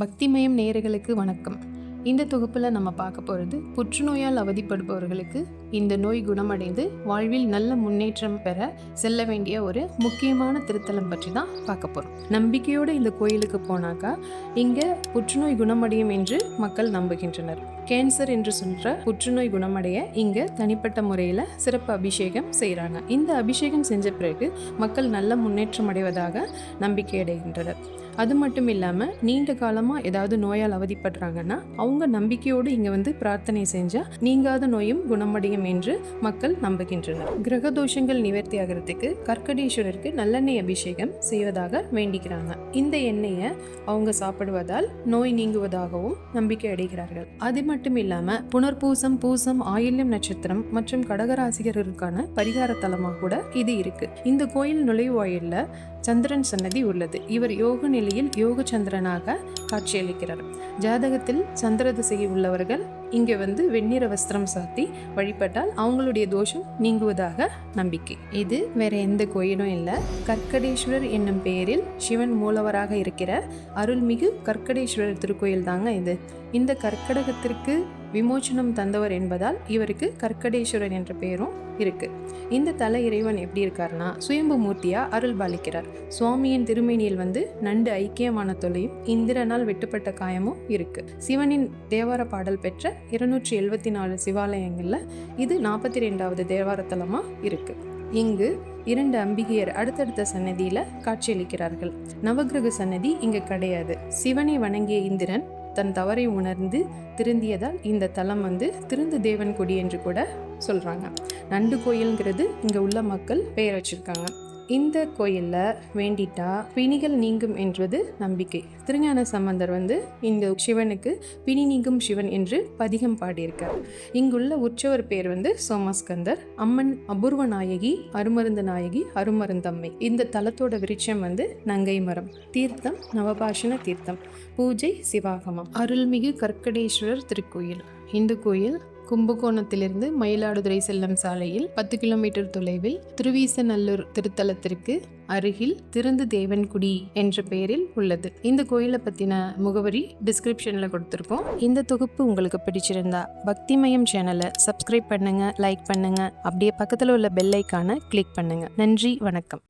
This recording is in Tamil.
பக்திமயம் நேயர்களுக்கு வணக்கம். இந்த தொகுப்பில் நம்ம பார்க்க போகிறது புற்றுநோயால் அவதிப்படுபவர்களுக்கு இந்த நோய் குணமடைந்து வாழ்வில் நல்ல முன்னேற்றம் பெற செல்ல வேண்டிய ஒரு முக்கியமான திருத்தலம் பற்றி தான் பார்க்க போகிறோம் நம்பிக்கையோடு இந்த கோயிலுக்கு போனாக்கா இங்கே புற்றுநோய் குணமடையும் என்று மக்கள் நம்புகின்றனர். கேன்சர் என்று சொல்கிற புற்றுநோய் குணமடைய இங்கே தனிப்பட்ட முறையில் சிறப்பு அபிஷேகம் செய்கிறாங்க இந்த அபிஷேகம் செஞ்ச பிறகு மக்கள் நல்ல முன்னேற்றம் அடைவதாக நம்பிக்கை அடைகின்றனர். அது மட்டும் இல்லாமல் நீண்ட காலமாக ஏதாவது நோயால் அவதிப்படுறாங்கன்னா அவங்க நம்பிக்கையோடு இங்கே வந்து பிரார்த்தனை செஞ்சால் நீங்காத நோயும் குணமடையும் என்று மக்கள் நம்புகின்றனர். கிரக தோஷங்கள் நிவர்த்தி ஆகிறதுக்கு கற்கடீஸ்வரருக்கு நல்லெண்ணெய் அபிஷேகம் செய்வதாக வேண்டிக்கிறாங்க. இந்த எண்ணெயை அவங்க சாப்பிடுவதால் நோய் நீங்குவதாகவும் நம்பிக்கை அடைகிறார்கள். அது மட்டும் இல்லாமல் புனர்பூசம் பூசம் ஆயில்யம் நட்சத்திரம் மற்றும் கடகராசிகர்களுக்கான பரிகார தலமாக கூட இது இருக்கு. இந்த கோயில் நுழைவாயிலில் சந்திரன் சன்னதி உள்ளது. இவர் யோக நிலை யோக சந்திரனாக காட்சியளிக்கிறார். ஜாதகத்தில் சந்திர திசையில் உள்ளவர்கள் இங்கே வந்து வெண்ணிற வஸ்திரம் சாத்தி வழிபட்டால் அவங்களுடைய தோஷம் நீங்குவதாக நம்பிக்கை. இது வேற எந்த கோயிலும் இல்லை. கற்கடேஸ்வரர் என்னும் பெயரில் சிவன் மூலவராக இருக்கிற அருள்மிகு கற்கடேஸ்வரர் திருக்கோயில் தாங்க இது. இந்த கற்கடகத்திற்கு விமோச்சனம் தந்தவர் என்பதால் இவருக்கு கற்கடேஸ்வரன் என்ற பெயரும் இருக்கு. இந்த தல இறைவன் எப்படி இருக்காருன்னா சுயம்பு மூர்த்தியா அருள் பாலிக்கிறார். சுவாமியின் திருமேனியில் வந்து நண்டு ஐக்கியமான தொலையும் இந்திரனால் வெட்டுப்பட்ட காயமும் இருக்கு. சிவனின் தேவார பாடல் பெற்ற இருநூற்றி எழுபத்தி நாலு சிவாலயங்களில் இது நாற்பத்தி ரெண்டாவது தேவாரத்தலமா இருக்கு. இங்கு இரண்டு அம்பிகையர் அடுத்தடுத்த சன்னதியில காட்சியளிக்கிறார்கள். நவகிரக சன்னதி இங்க கிடையாது. சிவனை வணங்கிய இந்திரன் தன் தவறை உணர்ந்து திருந்தியதால் இந்த தலம் வந்து திருந்து தேவன் கொடி என்று கூட சொல்கிறாங்க நண்டு கோயில்ங்கிறது இங்கே உள்ள மக்கள் பெயர் வச்சுருக்காங்க. இந்த கோயிலில் வேண்டிட்டா பிணிகள் நீங்கும் என்பது நம்பிக்கை. திருஞான சம்பந்தர் வந்து இந்த சிவனுக்கு பிணி நீங்கும் சிவன் என்று பதிகம் பாடியிருக்கார் இங்குள்ள உற்சவர் பேர் வந்து சோமஸ்கந்தர். அம்மன் அபூர்வ நாயகி அருமருந்து நாயகி அருமருந்தம்மை. இந்த தலத்தோட விருட்சம் வந்து நங்கை மரம். தீர்த்தம் நவபாஷண தீர்த்தம். பூஜை சிவாகமம். அருள்மிகு கற்கடேஸ்வரர் திருக்கோயில். இந்த கோயில் கும்பகோணத்திலிருந்து மயிலாடுதுறை செல்லும் சாலையில் பத்து கிலோமீட்டர் தொலைவில் திருவீசநல்லூர் திருத்தலத்திற்கு அருகில் திருந்து தேவன்குடி என்ற பெயரில் உள்ளது. இந்த கோயிலை பற்றின முகவரி டிஸ்கிரிப்ஷனில் கொடுத்துருக்கோம். இந்த தொகுப்பு உங்களுக்கு பிடிச்சிருந்தா பக்திமயம் சேனலை சப்ஸ்கிரைப் பண்ணுங்க லைக் பண்ணுங்க. அப்படியே பக்கத்தில் உள்ள பெல் ஐக்கான கிளிக் பண்ணுங்க. நன்றி வணக்கம்.